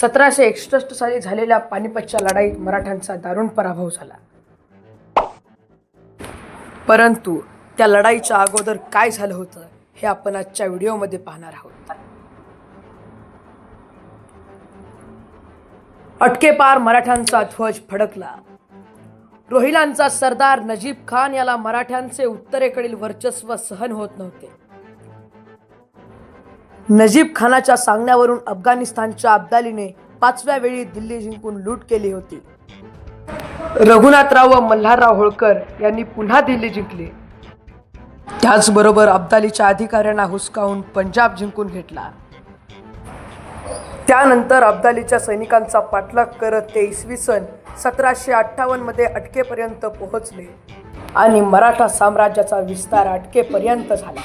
सतराशे एकसष्ट साली झालेल्या पानिपतच्या लढाईत मराठ्यांचा दारुण पराभव झाला. परंतु त्या लढाईच्या अगोदर काय झालं होतं हे आपण आजच्या व्हिडिओमध्ये पाहणार आहोत. अटकेपार मराठ्यांचा ध्वज फडकला. रोहिलांचा सरदार नजीब खान याला मराठ्यांचे उत्तरेकडील वर्चस्व सहन होत नव्हते. नजीब खानाच्या सांगण्यावरून अफगाणिस्तानच्या अब्दालीने पाचव्या वेळी दिल्ली जिंकून लूट केली होती. रघुनाथराव व मल्हारराव होळकर यांनी पुन्हा दिल्ली जिंकली. त्याचबरोबर अब्दालीच्या अधिकाऱ्यांना हुसकावून पंजाब जिंकून घेतला. त्यानंतर अब्दालीच्या सैनिकांचा पाठलाग करत ते इसवी सन सतराशे अठ्ठावन्नमध्ये अटकेपर्यंत पोहोचले आणि मराठा साम्राज्याचा विस्तार अटकेपर्यंत झाला.